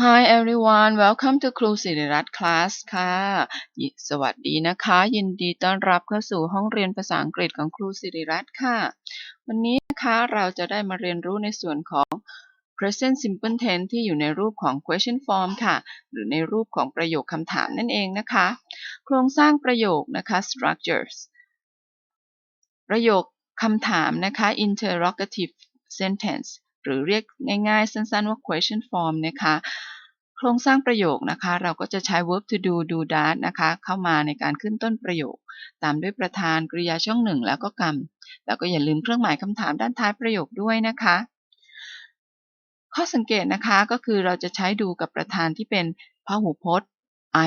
Hi everyone welcome to ครูสิริรัตน์ class ค่ะ สวัสดีนะคะ ยินดีต้อนรับเข้าสู่ห้องเรียนภาษาอังกฤษของครูสิริรัตน์ค่ะ วันนี้นะคะเราจะได้มาเรียนรู้ในส่วนของ present simple tense ที่อยู่ในรูปของ question form ค่ะ หรือในรูปของประโยคคำถามนั่นเองนะคะ โครงสร้างประโยคนะคะ structures ประโยคคำถามนะคะ interrogative sentence หรือเรียกง่ายๆ สั้นๆว่า question form นะคะ โครงสร้างประโยคนะคะ เราก็จะใช้ verb to do do that นะคะ เข้ามาในการขึ้นต้นประโยค ตามด้วยประธานกริยาช่องหนึ่งแล้วก็กรรม แล้วก็อย่าลืมเครื่องหมายคำถามด้านท้ายประโยคด้วยนะคะ ข้อสังเกตนะคะก็คือเราจะใช้ดูกับประธานที่เป็นพหูพจน์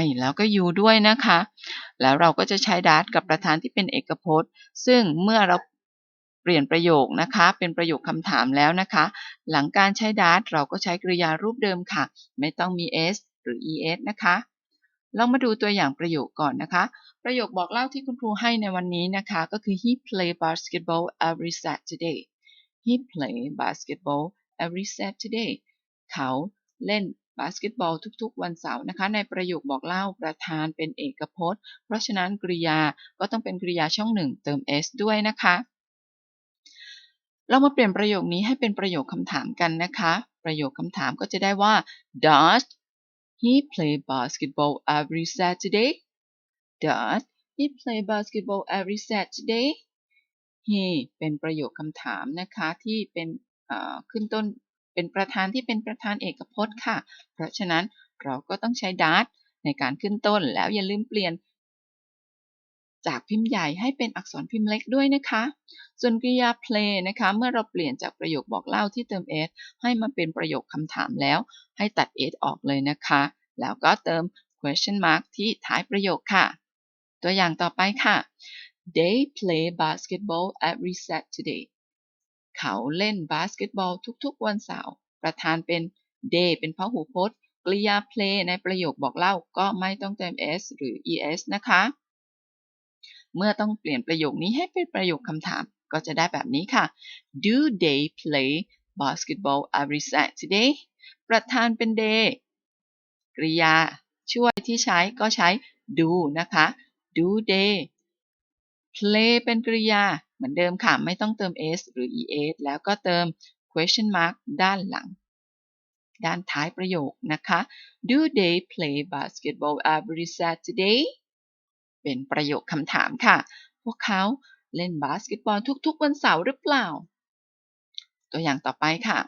I แล้วก็ you ด้วยนะคะ แล้วเราก็จะใช้ that กับประธานที่เป็นเอกพจน์ ซึ่งเมื่อเรา เปลี่ยนประโยคนะคะ เป็นประโยคคำถามแล้วนะคะ หลังการใช้ that เราก็ใช้กริยารูปเดิมค่ะ ไม่ต้องมี s หรือ es นะคะลองมาดูตัวอย่างประโยคก่อนนะคะ ประโยคบอกเล่าที่คุณครูให้ในวันนี้นะคะ ก็คือ he play basketball every Saturday he play basketball every Saturday เขาเล่นบาสเกตบอลทุกๆ วันเสาร์นะคะ ในประโยคบอกเล่าประธานเป็นเอกพจน์ เพราะฉะนั้นกริยาก็ต้องเป็นกริยาช่องหนึ่งเติม s ด้วยนะคะ เรามาเปลี่ยนประโยคนี้ให้เป็นประโยคคำถามกันนะคะ ประโยคคำถามก็จะได้ว่า does he play basketball every Saturday does he play basketball every Saturday he เป็นประโยคคำถามนะคะที่เป็นขึ้นต้นเป็นประธานที่เป็นประธานเอกพจน์ค่ะ เพราะฉะนั้นเราก็ต้องใช้ does ในการขึ้นต้นแล้วอย่าลืมเปลี่ยน จากพิมพ์ใหญ่ให้เป็นอักษรพิมพ์เล็กด้วยนะคะ ส่วนกริยา play นะคะ เมื่อเราเปลี่ยนจากประโยคบอกเล่าที่เติม s ให้มาเป็นประโยคคำถามแล้ว ให้ตัด s ออกเลยนะคะ แล้วก็เติม question mark ที่ท้ายประโยคค่ะ ตัวอย่างต่อไปค่ะ they play basketball every Saturday เขาเล่นบาสเกตบอลทุกๆ วันเสาร์ประธานเป็น day เป็นพหูพจน์กริยา play ในประโยคบอกเล่าก็ไม่ต้องเติม s หรือ es นะคะ เมื่อต้องเปลี่ยนประโยคนี้ให้เป็นประโยคคำถาม ก็จะได้แบบนี้ค่ะ Do they play basketball every Saturday ประธานเป็น day กริยาช่วยที่ใช้ก็ใช้ do นะคะ Do they play เป็นกริยา เหมือนเดิมค่ะ ไม่ต้องเติม s หรือ es แล้วก็เติม question mark ด้านหลัง ด้านท้ายประโยคนะคะ Do they play basketball every Saturday เป็นประโยคคำถามค่ะ พวกเขาเล่นบาสเกตบอลทุกๆวันเสาร์หรือเปล่า ตัวอย่างต่อไปค่ะ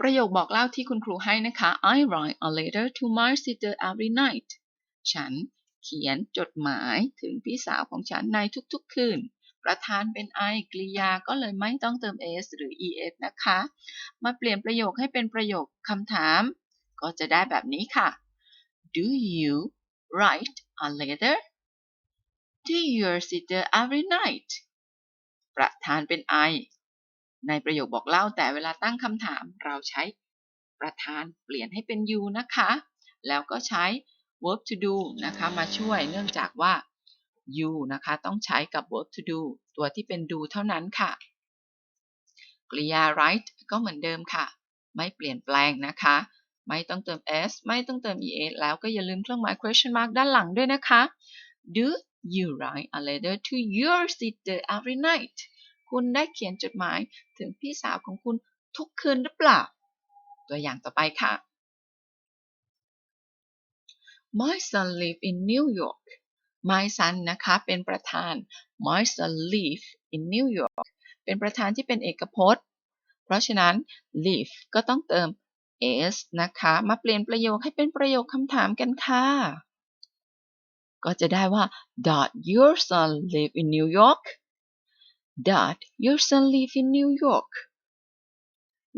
ประโยคบอกเล่าที่คุณครูให้นะคะ I write a letter to my sister every night ฉันเขียนจดหมายถึงพี่สาวของฉันในทุกๆคืน ประธานเป็น I กริยาก็เลยไม่ต้องเติม s หรือ es นะคะ มาเปลี่ยนประโยคให้เป็นประโยคคำถาม ก็จะได้แบบนี้ค่ะ Do you write a letter to your sister every night ประธานเป็น I ในประโยคบอกเล่าแต่เวลาตั้งคำถามเราใช้ประธานเปลี่ยนให้เป็น you นะคะ แล้วก็ใช้ verb to do นะคะมาช่วยเนื่องจากว่า you นะคะต้องใช้กับ verb to do ตัวที่เป็น do เท่านั้นค่ะกริยา write ก็เหมือนเดิมค่ะ ไม่เปลี่ยนแปลงนะคะ ไม่ต้องเติม s ไม่ต้องเติม es แล้วก็อย่าลืมเครื่องหมาย question mark ด้านหลังด้วยนะคะ Do you write a letter to your sister every night คุณได้เขียนจดหมายถึงพี่สาวของคุณทุกคืนหรือเปล่า ตัวอย่างต่อไปค่ะ My son live in New York My son นะคะเป็นประธาน My son live in New York เป็นประธานที่เป็นเอกพจน์ เพราะฉะนั้น live ก็ต้องเติม s นะคะ มาเปลี่ยนประโยคให้เป็นประโยคคำถามกันค่ะ ก็จะได้ว่า Does your son live in New York Does your son live in New York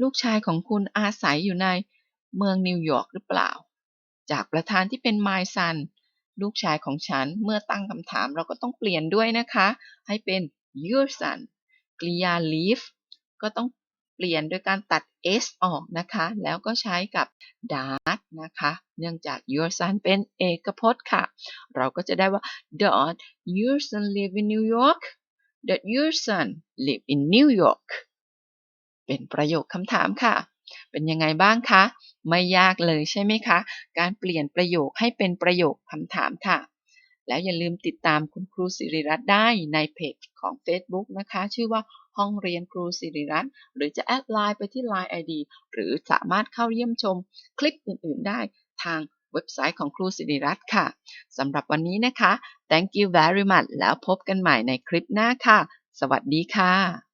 ลูกชายของคุณอาศัยอยู่ในเมืองนิวยอร์กหรือเปล่า จากประธานที่เป็น my son ลูกชายของฉัน เมื่อตั้งคำถามเราก็ต้องเปลี่ยนด้วยนะคะ ให้เป็น your son กริยา live ก็ต้อง เปลี่ยนโดยการตัด s ออกนะคะ แล้วก็ใช้กับ does นะคะ เนื่องจาก your son เป็นเอกพจน์ค่ะ เราก็จะได้ว่า does your son live in New York Does your son live in New York เป็นประโยคคำถามค่ะ เป็นยังไงบ้างคะ ไม่ยากเลยใช่ไหมคะ การเปลี่ยนประโยคให้เป็นประโยคคำถามค่ะ แล้วอย่าลืมติดตามคุณครูสิริรัตน์ได้ในเพจของ Facebook นะคะ ชื่อว่าห้องเรียนครูสิริรัตน์หรือจะแอดไลน์ไปที่ Line ID หรือสามารถเข้าเยี่ยมชมคลิปอื่น ๆ ได้ทางเว็บไซต์ของครูสิริรัตน์ค่ะสำหรับวันนี้นะคะ thank you very much แล้วพบกันใหม่ในคลิปหน้าค่ะ สวัสดีค่ะ